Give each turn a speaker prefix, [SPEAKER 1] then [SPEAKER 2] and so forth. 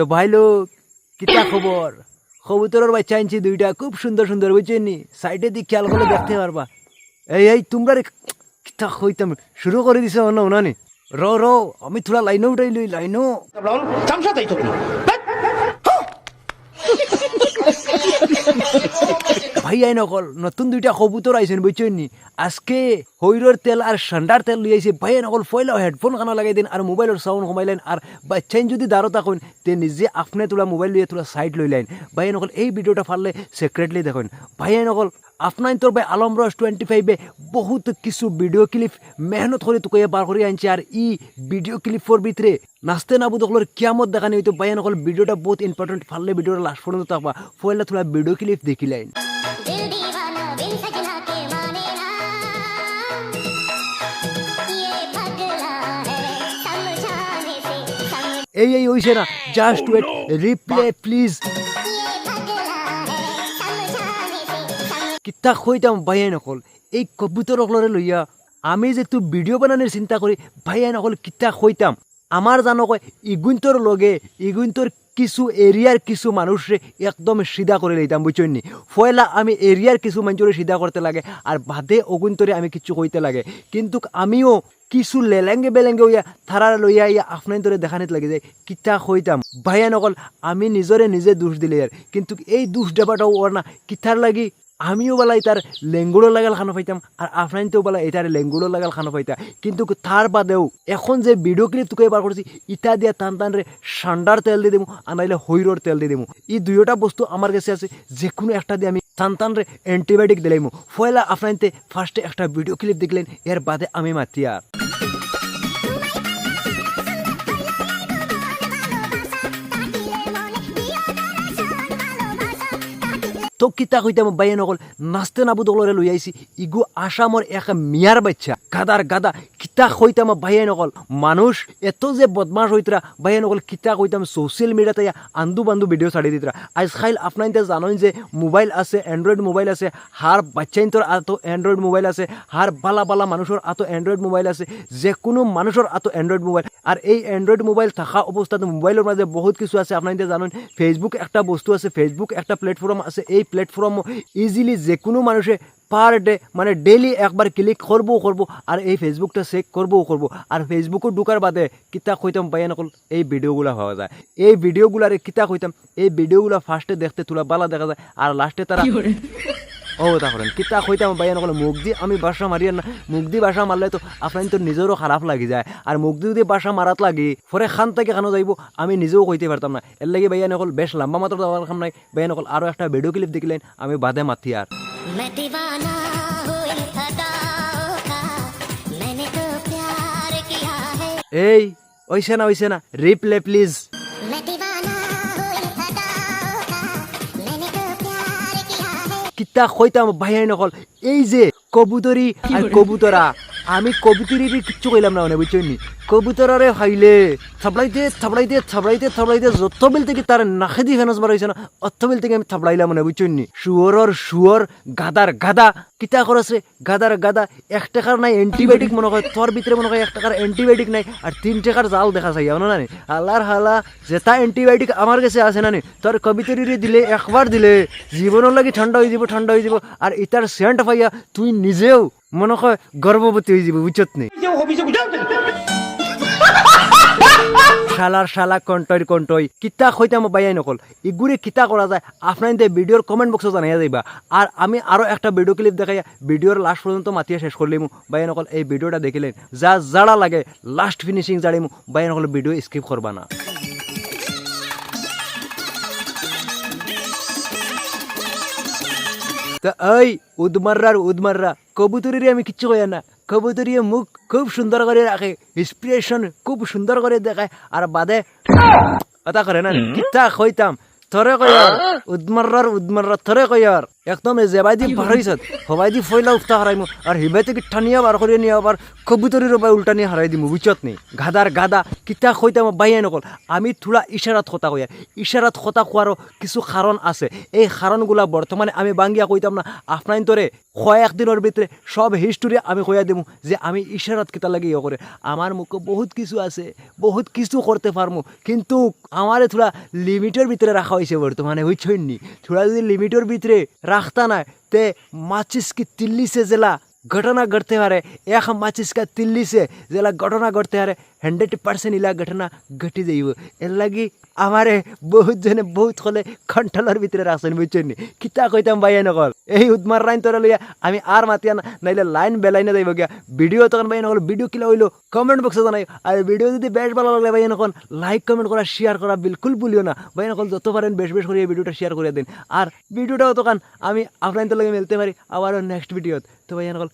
[SPEAKER 1] তো ভাই লোক কিতা খবর? কবুতরের বাচ্চা আনছি দুইটা খুব সুন্দর সুন্দর বুঝছেন নি? সাইডে দিক খেয়াল করে দেখতে পারবা। এই এই তোমরা রে কিতা হইতাম শুরু করে দিছে অন্য উনানি। র র আমি থোড়া লাইনও উঠাই লই লাইনও।
[SPEAKER 2] Cabrón, চামচাতেই তো তুমি
[SPEAKER 1] ভাই আই নকল, নতুন দুইটা কবুতর আইছেন, বুঝছেন নি? আজকে হৈরর তেল আর সান্ডার তেল লই আইছে ভাই নকল ফয়লা হেডফোন কানা লাগাই দিন আর মোবাইলের সাউন্ড কমাইলেন আর বাচ্চাইন যদি দাঁড়ো থাকুন, তে নিজে আপনি তোলা মোবাইল লিয়ে তোলা সাইড লইলেন ভাই নকল, এই ভিডিওটা ফারলে সিক্রেটলি দেখুন। ভাই নকল আপনার তোর ভাই আলম রস টোয়েন্টি ফাইভে বহুত কিছু ভিডিও ক্লিপ মেহনত করে তোকে বার করে আনছে আর ই ভিডিও ক্লিপর ভিতরে নাচতে না বুধকলের কিয়ামত দেখানি হইতো ভাই নকল ভিডিওটা বহুত ইম্পর্টেন্ট ফারলে ভিডিওটা লাস্ট পর্যন্ত থাকবা। ফয়লা তোলা ভিডিও ক্লিপ দেখিলেন এই এই হইছে না জাস্ট ওয়েট রিপ্লে প্লিজ কিতা কইতাম বাইয়ে নকল। এই কবুতর অকলরে লইয়া আমি যে তুই ভিডিও বানানোর চিন্তা কৰি ভাইয়া নকল কিতা কইতাম আমার জানো কয় ইগুন্তর লগে ইগুন্তর কিছু এরিয়ার কিছু মানুষরে একদম সিধা করে লইতাম নি ফয়লা আমি এরিয়ার কিছু মানুষরে সিধা করতে লাগে আর বাদে অগুন্তরে আমি কিছু কইতে লাগে। কিন্তু আমিও কিছু লেলেঙ্গে বেলেঙ্গে হইয়া থারার লইয়া ইয়া আপনার ধরে দেখানিত লাগে যায়, কিতা কইতাম ভাইয়া নকল আমি নিজরে নিজে দোষ দিলে আর কিন্তু এই দোষ দেবাটাও ওর না কিতার লাগি আমিও বলা এটার লেঙ্গুড়ো লাগাল খানো পাইতাম আর আফরাইনতেও বলা এটার লেঙ্গুড়ো লাগাল খানো পাইতা কিন্তু তার বাদেও এখন যে ভিডিও ক্লিপ তোকে এবার করছি ইটা দিয়া টান টান রে সান্ডার তেল দিয়ে দেবো আর নাইলে হৈরর তেল দিয়ে দেবো এই দুইটা বস্তু আমার কাছে আছে যে কোনো একটা দিয়ে আমি টান টান রে অ্যান্টিবায়োটিক দিলাইমু। ফয়লা আফরাইনতে ফার্স্টে একটা ভিডিও ক্লিপ দেখলেন এর বাদে আমি মাতি তো কিতা কইতাম বাইয়ে নকল, নাচতে নাবু দলরে লই আইছি। ইগু আসামর এক মিয়ার বাচ্চা গাদার গাদা, কিতা কইতাম বাইয়ে নকল। মানুষ এত যে বদমাস হইতরা বাইয়ে নকল, কিতা কইতাম সোশ্যাল মিডিয়াতে আন্দু বান্দু ভিডিও ছাড়ি দিতরা আজ খাইল আপনাইতে জানেন যে মোবাইল আছে অ্যান্ড্রয়েড মোবাইল আছে হার বাচ্চাইন্তর আত অ্যান্ড্রয়েড মোবাইল আছে হার বালা বালা মানুষের আত অ্যান্ড্রয়েড মোবাইল আছে, যে কোনো মানুষের আত অ্যান্ড্রয়েড মোবাইল। আর এই অ্যান্ড্রয়েড মোবাইল থাকা অবস্থাতে মোবাইলের মাঝে বহুত কিছু আছে আপনাদের জানেন ফেসবুক একটা বস্তু আছে ফেসবুক একটা প্ল্যাটফর্ম আছে, এই প্ল্যাটফর্ম ইজিলি যে কোনো মানুষে পার ডে মানে ডেলি একবার ক্লিক করব করব, আর এই ফেসবুকটা চেক করব করব, আর ফেসবুকও ঢুকার বাদে কিতা কইতাম পাইয়া নকল এই ভিডিওগুলো হওয়া যায়। এই ভিডিওগুলারে কিতা কইতাম, এই ভিডিওগুলো ফার্স্টে দেখতে তোলা বালা দেখা যায়, আর লাস্টে তারা ও তা করেন। কিতা কইতাম ভাই এনে মুখ দি আমি বাসা মারি না মুখ দি বাসা মারলে তো আপনার তো নিজেরও খারাপ লাগি যায়। আর মুখ দি যদি বাসা মারাত লাগি পরে খান থেকে খানো যাইব আমি নিজেও কইতে পারতাম না এর লাগে ভাই এনে অকল বেশ লম্বা মাত্র দেওয়ার খাম নাই। ভাই এনে অকল আরও একটা ভিডিও ক্লিপ দেখলেন আমি বাদে মাতি আর এই ওইসে না ওইসে না। Reply please. কিতা কইতাম ভাইয়াই নকল। এই যে কবুতরি আর কবুতরা আমি কবুতরির কিচ্ছু কইলাম না মানে বুঝছেন কবুতরারে খাইলে থাবড়াইতে থাবড়াইতে থাবড়াইতে থাবড়াইতে যত বিল থেকে তার নাখে দিয়ে ফেনাস বার না, অত বিল থেকে আমি থাবড়াইলাম মানে বুঝছেন নি? শুয়রর শুয়র গাদার গাদা, কিতা করছে গাদার গাদা, এক টাকার নাই অ্যান্টিবায়োটিক মনে হয় তোর ভিতরে মনে হয় এক টাকার অ্যান্টিবায়োটিক নাই আর তিন টাকার জাল দেখা যায় না নি হালার হালা যেটা অ্যান্টিবায়োটিক আমার কাছে আছে না নি? তোর কবিতরিরে দিলে একবার দিলে জীবনের লাগি ঠান্ডা হয়ে যাব ঠান্ডা হয়ে যাব আর ইটার সেন্ট পাইয়া, তুই নিজেও মনে হয় গর্ভবতী হয়ে যাব বুঝছত নি?
[SPEAKER 2] যে অভিযোগ জানতে
[SPEAKER 1] শালার শালা কন্টয় কন্টয় কিতা হইতাম বাইয়াই নকল। ইগুড়ি কিতা করা যায় আপনার ভিডিওর কমেন্ট বক্সে জানাইয়া যাইবা। আর আমি আরও একটা ভিডিও ক্লিপ দেখাইয়া ভিডিওর লাস্ট পর্যন্ত মাতিয়া শেষ করলিমু বাইয়া নকল, এই ভিডিওটা দেখিলেন যা জাড়া লাগে লাস্ট ফিনিশিং জাড়িমু বাইয়া নকল ভিডিও স্কিপ করবা না। তা এই উদমার্রার উদমার্রা কবুতরিরে আমি কিচ্ছু কই না। কবুতরিয়ে মুখ খুব সুন্দর করে রাখে ইন্সপিরেশন খুব সুন্দর করে দেখায় আর বাদে কথা করে না কিতা কইতাম থরে কয়ার উদমার্রার উদমার্রা থরে কয়ার একদম জেবাই দি বাড়াইছত হবাই দি ফয়লা উফতা হারাইমু আর হিবাই থেকে টানিয়া বার করে নিয়ে আবার কবুতরের বাই উল্টা নিয়ে হারাই দিমু বুঝছত নেই গাদার গাদা কিতা কইতাম বাইয়া নকল। আমি থোড়া ইশারাত কথা কইয়া। ইশারাত কথা কোয়ারও কিছু কারণ আছে। এই কারণগুলা বর্তমানে আমি বাঙ্গিয়া কইতাম না। আপনার তোরে কয়েক দিনের ভিতরে সব হিস্টোরি আমি কইয়া দিমু যে আমি ইশারাত কিতা লাগে ইয়ে করে আমার মুখে বহুত কিছু আছে। বহুত কিছু করতে পারমু কিন্তু আমারে থোড়া লিমিটের ভিতরে রাখা হয়েছে বর্তমানে নি? থোড়া যদি লিমিটের ভিতরে রাখতা না তে মাচিস কি তিল্লি সে জেলা ঘটনা ঘটতে পারে এক মাচিস কা তিল্লি সে জেলা ঘটনা ঘটতে পারে হান্ড্রেড পার্সেন্ট ইলা ঘটনা ঘটি যাইব এর লাগি আমারে বহুত জনে বহুত হলে কন্ট্রোলের ভিতরে রাখছেন বুঝছেন কিতা কইতাম বাইয়া নকল এই উদ্মার লাইন তোরা লইয়া আমি আর মাতিয়া না নাইলে লাইন বেলাইনে যাইব গিয়া ভিডিও তখন বাইয়া নকল ভিডিও কিলা হইল কমেন্ট বক্সে জানাই আর ভিডিও যদি বেশ ভালো লাগলে বাইয়া নকল লাইক কমেন্ট করা শেয়ার করা বিলকুল ভুলিও না বাইয়া নকল যত পারেন বেশ বেশ করে এই ভিডিওটা শেয়ার করে দিন আর ভিডিওটাও তখন আমি আপনার তো লাগে মিলতে পারি আবারও নেক্সট ভিডিওত তো ভাইয়া নকল